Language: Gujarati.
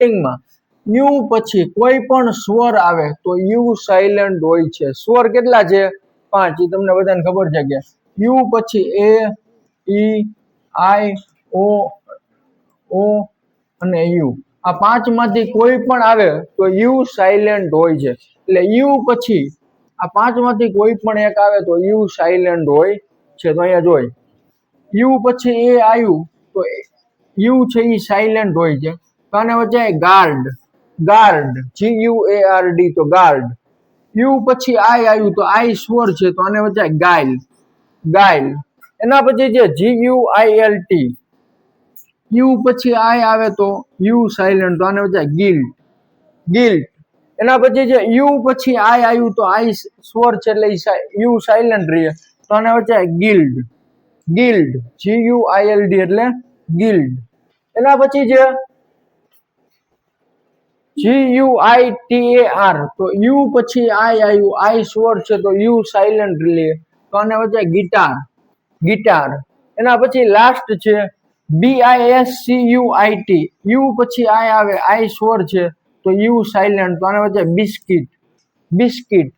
સ્ટાર્ટિંગમાં યુ પછી કોઈ પણ સ્વર આવે તો યુ સાયલન્ટ હોય છે. સ્વર કેટલા છે? પાંચ. એ તમને બધાને ખબર છે કે યુ પછી એ, ઈ, આઈ, ઓ ઓ અને યુ. આ પાંચમાંથી કોઈ પણ આવે તો યુ સાયલેન્ટ હોય છે. એટલે યુ પછી આ પાંચમાંથી કોઈ પણ એક આવે તો યુ સાયલેન્ટ હોય છે. તો અહીંયા જોઈ. યુ પછી એ આવ્યું તો યુ છે એ સાયલેન્ટ હોય છે. આને વચ્ચે? Guard. Guard. G U A R D તો ગાર્ડ. યુ પછી આઈ આવ્યું, તો આઈ સ્વર છે, તો આને વચ્ચે ગાયલ. ગાઇલ એના પછી જે G U I L T U પછી આઈ આવે તો યુ સાયલન્ટ, તો આને વચ્ચે ગિલ્ટ. ગિલ્ટ. એના પછી જે યુ પછી આઈ આવ્યું, તો આઈ સ્વર છે, એટલે યુ સાયલન્ટ રહે, તો આને વચ્ચે guild. Guild. G U I L D એટલે ગિલ્ડ. એના પછી જે G U I T A R તો યુ પછી આઈ આવ્યું. આઈ સ્વર છે તો યુ સાયલન્ટ લે તો આને વચ્ચે ગિટાર ગિટાર એના પછી લાસ્ટ છે B I S C U I T U પછી આઈ આવે. આઈ સ્વર છે તો યુ સાયલન્ટ તો આને વચ્ચે બિસ્કિટ બિસ્કિટ